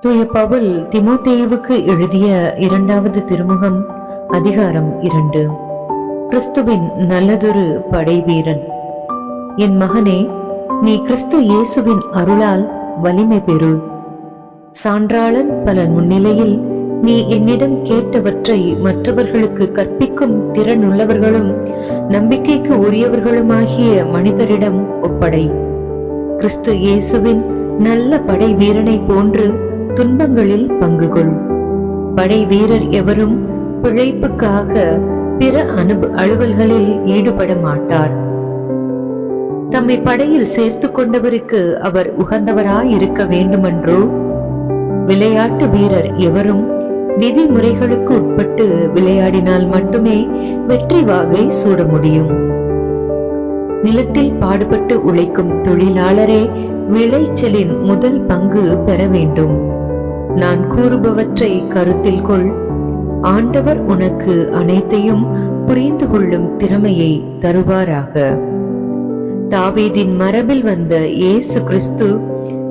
தூய பவுல் திமோத்தேயுவுக்கு எழுதிய இரண்டாவது திருமுகம் அதிகாரம் இரண்டு. கிறிஸ்துவின் நல்லதொரு படைவீரன். என் மகனே நீ கிறிஸ்து இயேசுவின் அருளால் வலிமை பெறு. சான்றாளன் பல முன்னிலையில் நீ என்னிடம் கேட்டவற்றை மற்றவர்களுக்கு கற்பிக்கும் திறனுள்ளவர்களும் நம்பிக்கைக்கு உரியவர்களுமாகிய மனிதரிடம் ஒப்படை. கிறிஸ்து இயேசுவின் நல்ல படை வீரனை போன்று துன்பங்களில் பங்கு கொள் படை வீரர் எவரும் பிழைப்புக்காக பிற அனுப அலுவல்களில் ஈடுபட மாட்டார். தம்மை படையில் சேர்த்து கொண்டவருக்கு அவர் உகந்தவராய் இருக்க வேண்டுமென்றோ? விளையாட்டு வீரர் எவரும் விதிமுறைகளுக்கு உட்பட்டு விளையாடினால் மட்டுமே வெற்றி வாகை சூட முடியும். நிலத்தில் பாடுபட்டு உழைக்கும் தொழிலாளரே விளைச்சலின் முதல் பங்கு பெற வேண்டும். நான் கூறுபவற்றை கருத்தில் கொள். ஆண்டவர் உனக்கு அனைத்தையும் புரிந்து கொள்ளும் திறமையை தருவாராக. தாவீதின் மரபில் வந்த இயேசு கிறிஸ்து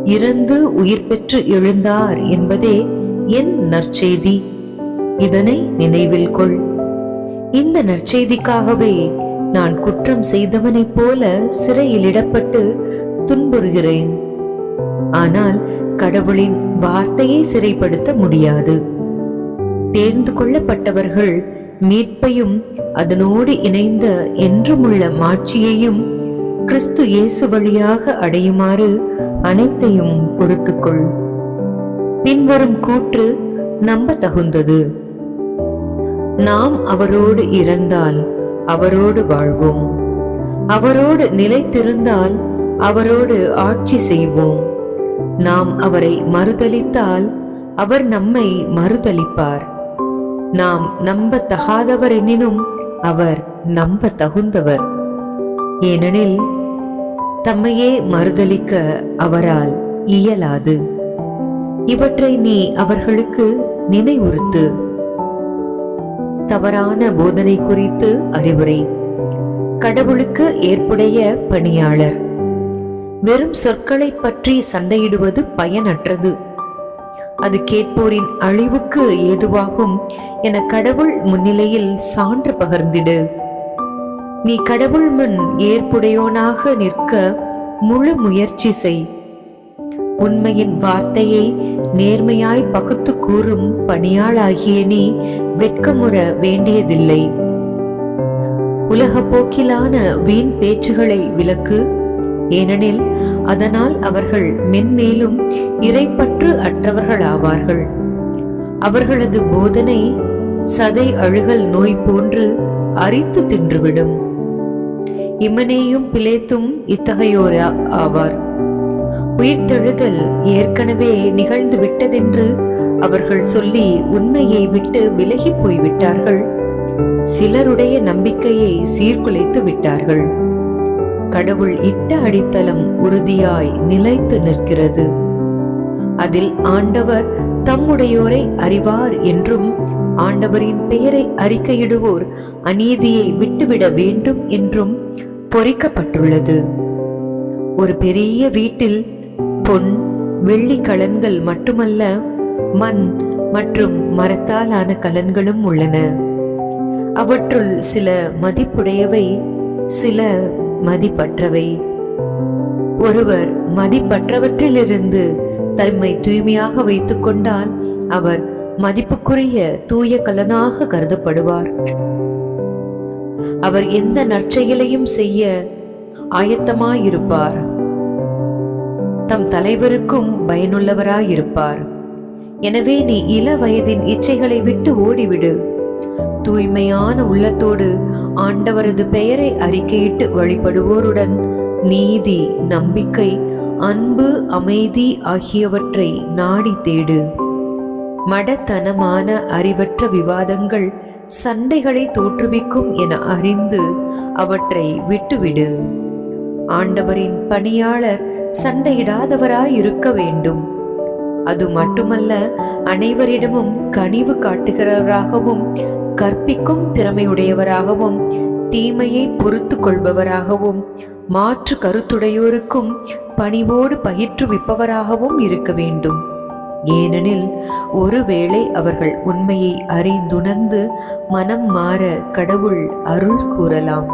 இறந்து உயிர் பெற்று எழுந்தார் என்பதே என் நற்செய்தி. இதனை நினைவில் கொள். இந்த நற்செய்திக்காகவே நான் குற்றம் செய்தவனைப் போல சிறையிலிடப்பட்டு துன்புறுகிறேன். ஆனால் கடவுளின் வார்த்தையை சிறைப்படுத்த முடியாது. தேர்ந்து கொள்ளப்பட்டவர்கள் மீட்பையும் அதனோடு இணைந்த என்றுமுள்ள மாட்சியையும் கிறிஸ்து இயேசு வழியாக அடையுமாறு அனைத்தையும் பொறுத்துக்கொள். பின்வரும் கூற்று நம்ப தகுந்தது நாம் அவரோடு இறந்தால் அவரோடு வாழ்வோம். அவரோடு நிலைத்திருந்தால் அவரோடு ஆட்சி செய்வோம். நாம் அவரை மறுதலித்தால் அவர் நம்மை மறுதலிப்பார். நாம் நம்ப தகாதவர் எனினும் அவர் நம்ப தகுந்தவர் ஏனெனில் தம்மையே மறுதலிக்க அவரால் இயலாது. இவற்றை நீ அவர்களுக்கு நினைவுறுத்து. தவறான போதனை குறித்து அறிவுரை. கடவுளுக்கு ஏற்புடைய பணியாளர். வெறும் சொற்களை பற்றி சண்டையிடுவது பயனற்றது. அது கேட்போரின் அழிவுக்கு ஏதுவாகும் என கடவுள் முன்னிலையில் சான்று பகர்ந்திடு. நீ கடவுள் முன் ஏற்புடையோனாக நிற்க முழு முயற்சி செய். உண்மையின் வார்த்தையை நேர்மையாய் பகுத்து கூறும் பணியாளாகிய நீ வெட்கமுற வேண்டியதில்லை. உலக போக்கிலான வீண் பேச்சுகளை விலக்கு ஏனெனில் அதனால் அவர்கள் மென்மேலும் இறைப்பற்று அற்றவர்களாவார்கள். அவர்களது போதனை சதை அழுகல் நோய் போன்று அரித்து தின்றுவிடும். இமனேயும் பிளேத்தும் இத்தகையோர் ஆவார். உயிர்த்தெழுதல் ஏற்கனவே நிகழ்ந்து விட்டதென்று அவர்கள் சொல்லி உண்மையை விட்டு விலகி போய்விட்டார்கள். சிலருடைய நம்பிக்கையை சீர்குலைத்து விட்டார்கள். கடவுள் இட்ட அடித்தளம் உறுதியாய் நிலைத்து நிற்கிறது. அதில் ஆண்டவர் தம்முடையோரை அறிவார் என்றும் ஆண்டவரின் பெயரை அறிக்கையிடுவோர் அநீதியை விட்டுவிட வேண்டும் என்றும் பொறிக்கப்பட்டுள்ளது. ஒரு பெரிய வீட்டில் பொன் வெள்ளி கலன்கள் மட்டுமல்ல மண் மற்றும் மரத்தாலான கலன்களும் உள்ளன. அவற்றுள் சில மதிப்புடையவை சில மதிப்பற்றவை. ஒருவர் மதிப்பற்றவற்றிலிருந்து தம்மை தூய்மையாக வைத்துக் கொண்டால் அவர் மதிப்புக்குரிய தூய கலனாக கருதப்படுவார். அவர் எந்த நற்செயலையும் செய்ய ஆயத்தமாயிருப்பார். தம் தலைவருக்கும் பயனுள்ளவராயிருப்பார். எனவே நீ இள வயதின் இச்சைகளை விட்டு ஓடிவிடு. தூய்மையான உள்ளத்தோடு ஆண்டவரது பெயரை அறிக்கையிட்டு வழிபடுவோருடன் நீதி நம்பிக்கை அன்பு அமைதி ஆகியவற்றை நாடி தேடு. மடத்தனமான அறிவற்ற விவாதங்கள் சண்டைகளை தோற்றுவிக்கும் என அறிந்து அவற்றை விட்டுவிடு. ஆண்டவரின் பணியாளர் சண்டையிடாதவராய் இருக்க வேண்டும். அது மட்டுமல்ல அனைவரிடமும் கனிவு காட்டுகிறவராகவும் கற்பிக்கும் திறமையுடையவராகவும் தீமையை பொறுத்து கொள்பவராகவும் மாற்று கருத்துடையோருக்கும் பணிவோடு பயிற்றுவிப்பவராகவும் இருக்க வேண்டும். ஏனெனில் ஒருவேளை அவர்கள் உண்மையை அறிந்துணர்ந்து மனம் மாற கடவுள் அருள் கூறலாம்.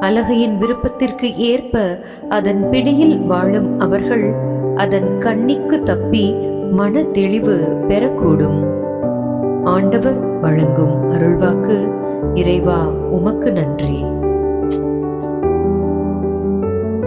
அழகையின் விருப்பத்திற்கு ஏற்ப அதன் பிடியில் வாழும் அவர்கள் அதன் கண்ணிக்கு தப்பி மன தெளிவு பெறக்கூடும். ஆண்டவர் வழங்கும் அருள்வாக்கு இறைவா உமக்கு நன்றி.